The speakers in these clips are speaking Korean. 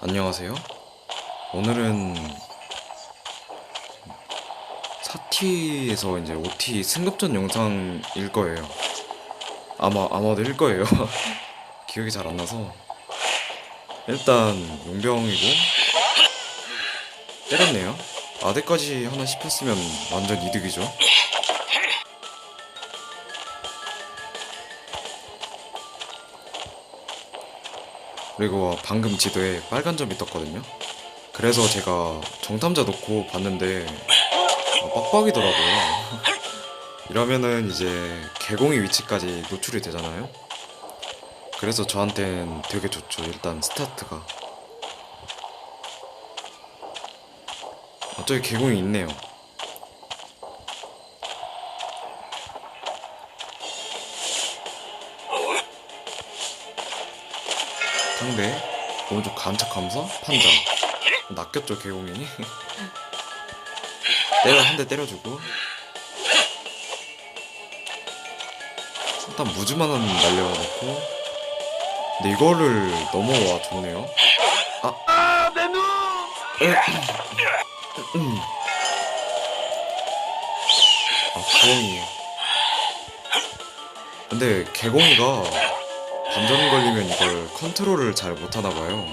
안녕하세요. 오늘은 사티에서 이제 OT 승급전 영상일 거예요. 아마 아마도 일 거예요. 기억이 잘 안 나서 일단 용병이고 때렸네요. 아대까지 하나 씹혔으면 완전 이득이죠. 그리고 방금 지도에 빨간 점이 떴거든요. 그래서 제가 정탐자 놓고 봤는데 아, 빡빡이더라고요. 이러면은 이제 개공의 위치까지 노출이 되잖아요. 그래서 저한텐 되게 좋죠. 일단 스타트가. 아, 저기 개공이 있네요. 상대 오른쪽 감착하면서 판자 낚였죠 개공이. 때려 한 대 때려주고. 일단 무즈만 한 날려놓고. 근데 이거를 넘어와 좋네요. 아. 내 눈! 음. 아 구멍이 근데 개공이가 반전 걸리면 이걸 컨트롤을 잘 못하나 봐요.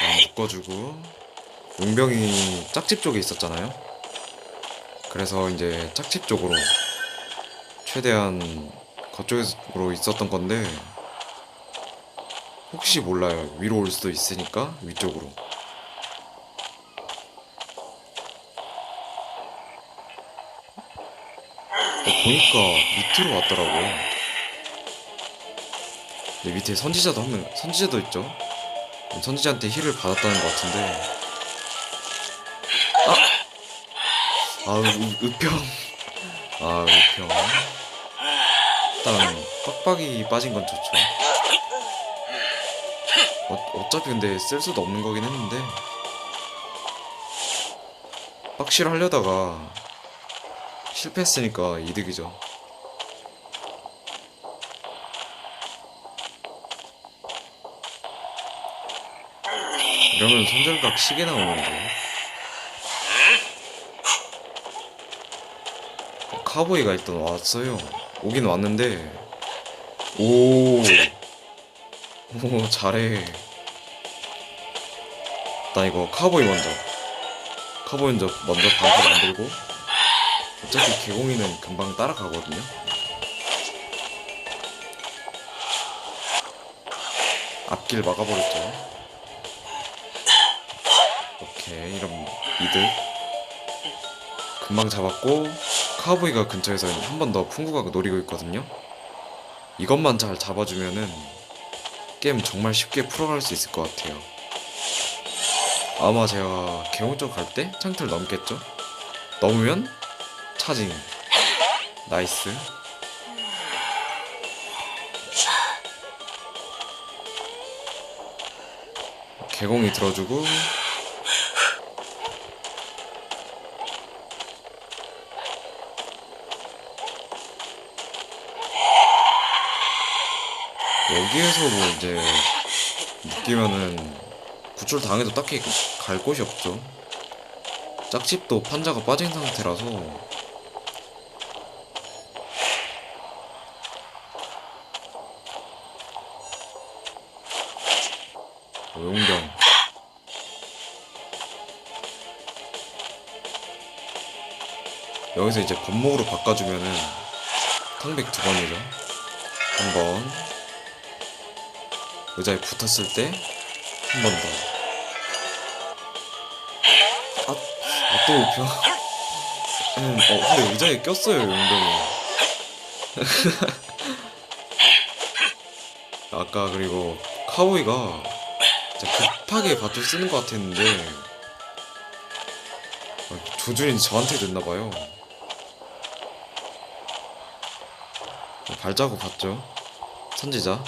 아, 묶어주고. 용병이 짝집 쪽에 있었잖아요. 그래서 이제 짝집 쪽으로 최대한 그쪽으로 있었던 건데 혹시 몰라요. 위로 올 수도 있으니까 위쪽으로 보니까 밑으로 왔더라고요 근데 밑에 선지자도 한 명 선지자도 있죠? 선지자한테 힐을 받았다는 것 같은데. 아! 아 의- 의평. 아 의평. 일단 빡빡이 빠진 건 좋죠. 어, 어차피 근데 쓸 수도 없는 거긴 했는데. 빡실 하려다가 실패했으니까 이득이죠. 이러면 손절각 시계 나오는데. 카보이가 일단 왔어요. 오긴 왔는데. 오, 오 잘해. 나 이거 카보이 먼저. 카보이 먼저 방패 만들고 어차피 개공이는 금방 따라가거든요. 앞길 막아버렸죠. 오케이 이런 이득 금방 잡았고 카우보이가 근처에서 한 번 더 풍구가 노리고 있거든요. 이것만 잘 잡아주면은 게임 정말 쉽게 풀어갈 수 있을 것 같아요. 아마 제가 개공 쪽갈때 창틀 넘겠죠? 넘으면 차징. 나이스. 개공이 들어주고. 여기에서 뭐 이제 느끼면은 구출 당해도 딱히 갈 곳이 없죠. 짝집도 판자가 빠진 상태라서 용병 여기서 이제 법목으로 바꿔주면은 탕백 두 번이죠. 한 번. 의자에 붙었을 때 한 번 더. 아, 아, 또 우표. 음, 어, 근데 의자에 꼈어요, 용병이. 아까 그리고 카우이가 진짜 급하게 밧줄 쓰는 것 같았는데 아, 조준이 저한테 됐나봐요. 발자국 봤죠? 선지자.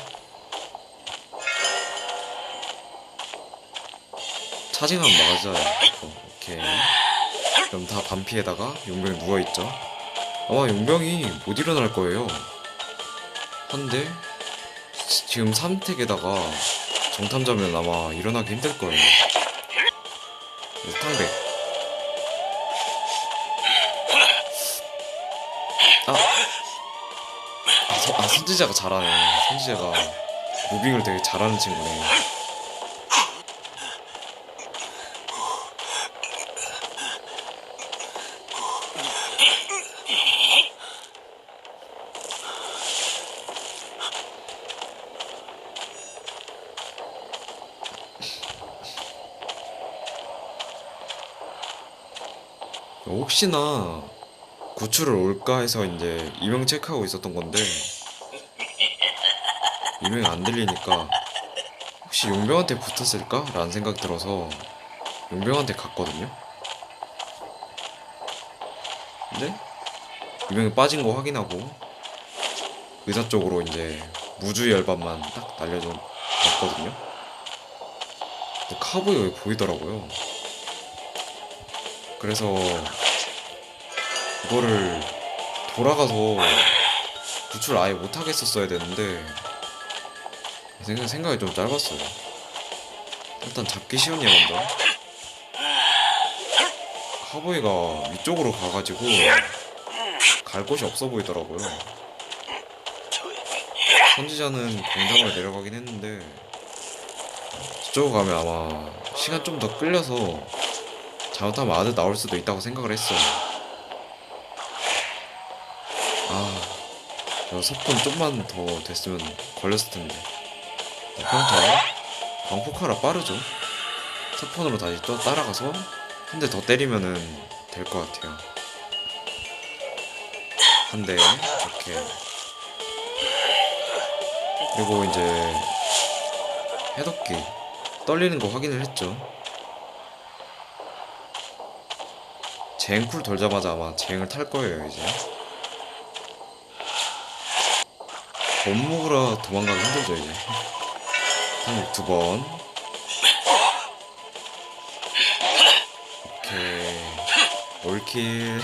차징하면 맞아요. 어, 오케이. 그럼 다 반피에다가 용병이 누워있죠. 아마 용병이 못 일어날 거예요. 한데 지- 지금 3택에다가 정탐자면 아마 일어나기 힘들 거예요. 탕백. 아, 아, 선- 아 선지자가 잘하네. 선지자가 무빙을 되게 잘하는 친구네. 혹시나 구출을 올까 해서 이제 이명 체크하고 있었던 건데 이명이 안 들리니까 혹시 용병한테 붙었을까? 라는 생각 들어서 용병한테 갔거든요. 근데 이명이 빠진 거 확인하고 의사 쪽으로 이제 무주 열반만 딱 날려줬거든요. 근데 카보이가 왜 보이더라고요. 그래서 이거를 돌아가서 구출 아예 못 하겠었어야 되는데 생각, 생각이 좀 짧았어요. 일단 잡기 쉬운 예 먼저. 카보이가 위쪽으로 가가지고 갈 곳이 없어 보이더라고요. 선지자는 공장으로 내려가긴 했는데 저쪽 가면 아마 시간 좀 더 끌려서 잘못하면 아드 나올 수도 있다고 생각을 했어요. 아, 저 석폰 좀만 더 됐으면 걸렸을 텐데. 네, 평타. 광폭하라 빠르죠? 석폰으로 다시 또 따라가서 한 대 더 때리면은 될 것 같아요. 한 대, 이렇게. 그리고 이제 해독기 떨리는 거 확인을 했죠. 쟁쿨 돌자마자 아마 쟁을 탈 거예요 이제. 원목으로 도망가기 힘들죠 이제. 한국 두번. 오케이. 올킬